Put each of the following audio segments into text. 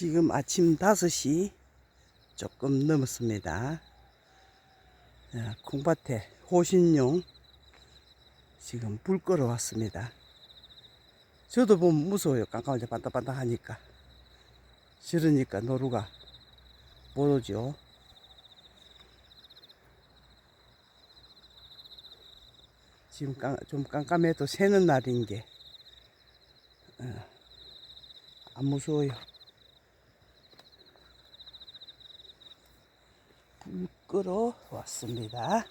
지금 아침 5시 조금 넘었습니다. 자, 콩밭에 호신용 지금 불 끌어 왔습니다. 저도 보면 무서워요. 깜깜하게 반딱반딱 하니까. 싫으니까 노루가 못 오죠. 지금 깜, 좀 깜깜해도 새는 날인 게, 어, 안 무서워요. 불 끌어 왔습니다.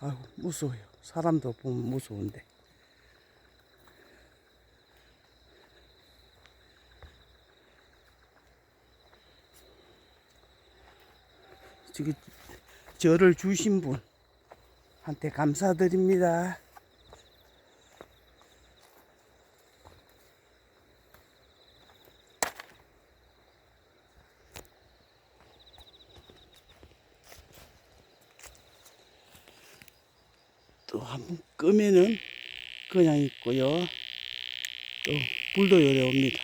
아유 무서워요. 사람도 보면 무서운데. 저기 저를 주신 분한테 감사드립니다. 또 한번 끄면은 그냥 있고요. 또 불도 요래 옵니다.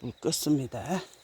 자, 불 껐습니다.